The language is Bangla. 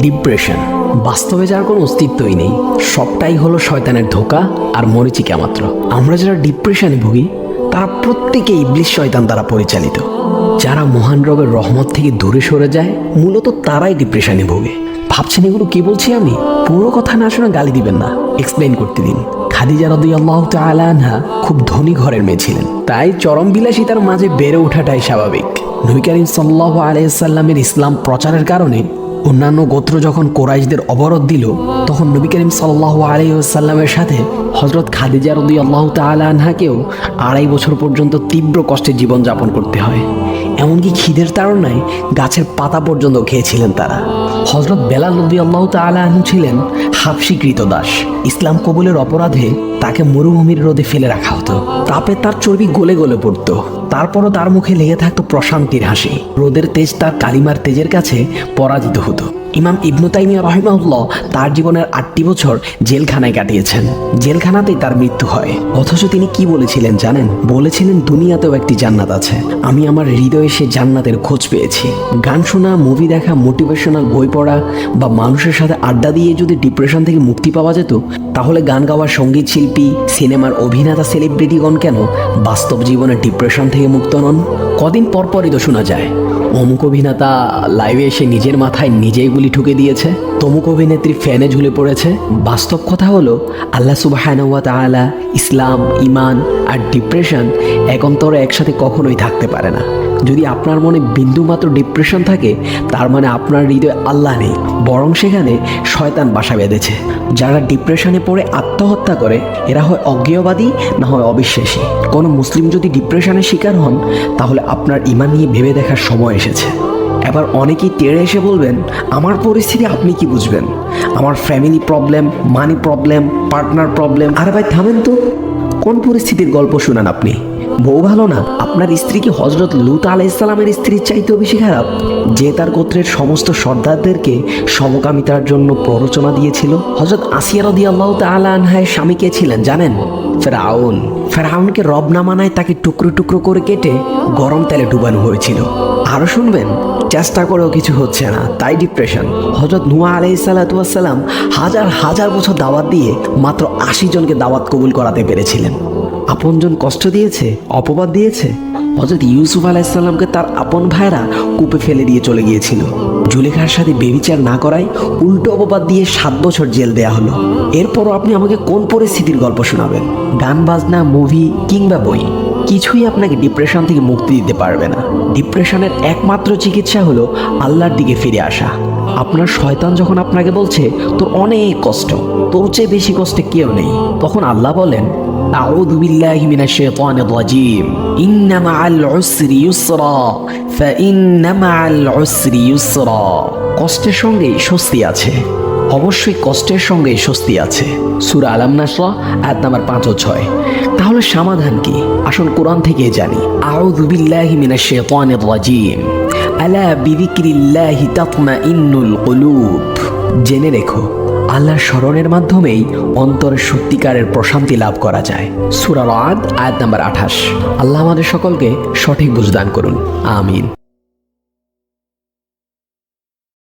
ডিপ্রেশন। বাস্তবে যার কোনো অস্তিত্বই নেই, সবটাই হলো শয়তানের ধোকা আর মরিচিকা মাত্র। আমরা যারা ডিপ্রেশনে ভুগি, তারা প্রত্যেকেই ইবলিশ শয়তান দ্বারা পরিচালিত। যারা মহান রবের রহমত থেকে দূরে সরে যায়, মূলত তারাই ডিপ্রেশনে ভোগে। ভাবছেন এগুলো কি বলছি আমি? পুরো কথা না শুনে গালি দিবেন না। এক্সপ্লেন করতে দিন। খাদিজা রদি আল্লাহ আনহা খুব ধনী ঘরের মেয়ে ছিলেন। তাই চরম বিলাসিতার মাঝে বেড়ে ওঠাটাই স্বাভাবিক। নবী করিম সাল্লাহ আলাইসাল্লামের ইসলাম প্রচারের কারণে অন্যান্য গোত্র যখন কোরাইশদের অবরোধ দিল, তখন নবী করিম সাল্লাহ আলাইসাল্লামের সাথে হজরত খাদিজা রদি আল্লাহ আনহাকেও আড়াই বছর পর্যন্ত তীব্র কষ্টে জীবনযাপন করতে হয়। এমনকি খিদের তাড়নায় গাছের পাতা পর্যন্ত খেয়েছিলেন তারা। হজরত বেলাল নদী আল্লাহ তালু ছিলেন হাফসি দাস। ইসলাম কবুলের অপরাধে তাকে মরুভূমির রোদে ফেলে রাখা হতো। তাপে তার চর্বি গলে গলে পড়তো। তারপরও তার মুখে লেগে থাকতো প্রশান্তির হাসি। রোদের তেজ তার কালিমার তেজের কাছে পরাজিত হতো। ইমাম ইবনু তাইমিয়া রহিমাউল্লাহ তার জীবনের আটটি বছর জেলখানায় কাটিয়েছেন। জেলখানাতেই তার মৃত্যু হয়। অথচ তিনি কি বলেছিলেন জানেন? বলেছিলেন, দুনিয়াতেও একটি জান্নাত আছে। আমি আমার হৃদয়ে সে জান্নাতের খোঁজ পেয়েছি। গান শোনা, মুভি দেখা, মোটিভেশনাল বই পড়া বা মানুষের সাথে আড্ডা দিয়ে যদি ডিপ্রেশন থেকে মুক্তি পাওয়া যেত, তাহলে গান গাওয়ার সংগীত শিল্পী, সিনেমার অভিনেতা, সেলিব্রিটিগণ কেন বাস্তব জীবনে ডিপ্রেশন থেকে মুক্ত নন? কদিন পরপরই তো শোনা যায়। অমুক অভিনেতা লাইভে এসে নিজের মাথায় নিজেই গুলি ঠুকে দিয়েছে। তমুক অভিনেত্রী ফ্যানে ঝুলে পড়েছে। বাস্তব কথা হলো, আল্লাহ সুবাহানুয়া তাআলা ইসলাম ইমান আর ডিপ্রেশন একন্তরে একসাথে কখনোই থাকতে পারে না। যদি আপনার মনে বিন্দুমাত্র ডিপ্রেশন থাকে, তার মানে আপনার হৃদয়ে আল্লাহ নেই, বরং সেখানে শয়তান বাসা বেঁধেছে। যারা ডিপ্রেশনে পড়ে আত্মহত্যা করে, এরা হয় অজ্ঞেয়বাদী না হয় অবিশ্বাসী। কোনো মুসলিম যদি ডিপ্রেশনের শিকার হন, তাহলে আপনার ইমান নিয়ে ভেবে দেখার সময় এসেছে। এবার অনেকেই তেড়ে এসে বলবেন, আমার পরিস্থিতি আপনি কি বুঝবেন? আমার family problem money problem partner problem আরে ভাই, থামেন তো। কোন পরিস্থিতির গল্প শুনান আপনি? বউ ভালো না? আপনার স্ত্রী কি হজরত লুত আলাহ ইসলামের স্ত্রীর চাইতেও বেশি খারাপ? যে তার গোত্রের সমস্ত সর্দারদেরকে সমকামিতার জন্য প্ররোচনা দিয়েছিল? হজরত আসিয়া রদি আল্লাহ তালা আনহায় স্বামী কে ছিলেন, জানেন? ফেরাউন। ফেরাউনকে রব না মানায় তাকে টুকরো টুকরো করে কেটে গরম তেলে ডুবানো হয়েছিল। আরও শুনবেন, চেষ্টা করেও কিছু হচ্ছে না, তাই ডিপ্রেশন হজরত নুয়া আলাই সালাতাম হাজার হাজার বছর দাওয়াত দিয়ে মাত্র আশি জনকে দাওয়াত কবুল করাতে পেরেছিলেন। আপনজন কষ্ট দিয়েছে, অপবাদ দিয়েছে? হজরত ইউসুফ আলাইসাল্লামকে তার আপন ভাইরা কূপে ফেলে দিয়ে চলে গিয়েছিল। জুলেখার সাথে বেবিচার না করায় উল্টো অপবাদ দিয়ে সাত বছর জেল দেয়া হলো। এরপরও আপনি আমাকে কোন পরিস্থিতির গল্প শোনাবেন? গান, বাজনা, মুভি কিংবা বই? কিছুই আপনাকে ডিপ্রেশন থেকে মুক্তি দিতে পারবে না। ডিপ্রেশনের একমাত্র চিকিৎসা হলো আল্লাহর দিকে ফিরে আসা। আপনার শয়তান যখন আপনাকে বলছে, তোর অনেক কষ্ট, তোর চেয়ে বেশি কষ্টে কেউ নেই। তখন আল্লাহ বলেন أعوذ بالله من الشيطان الرجيم إن مع العسر يسرا فإن مع العسر يسرا কষ্টের সঙ্গে স্বস্তি আছে অবশ্যই কষ্টের সঙ্গে স্বস্তি আছে সুরা আলাম নাসরা আয়াত নাম্বার পাঁচ ও ছয় তাহলে সমাধান কি আসুন কোরআন থেকে জানি আউযু বিল্লাহি মিনাশ শাইতানির রাজিম আলা বিযিকরিল্লাহি তাতমাইন্নুল কুলুব জেনে রেখো, আল্লাহর স্মরণের মাধ্যমেই অন্তরের সত্যিকারের প্রশান্তি লাভ করা যায়। সুরাল আয়াত নাম্বার আঠাশ। আল্লাহ আমাদের সকলকে সঠিক বুঝদান করুন। আমিন।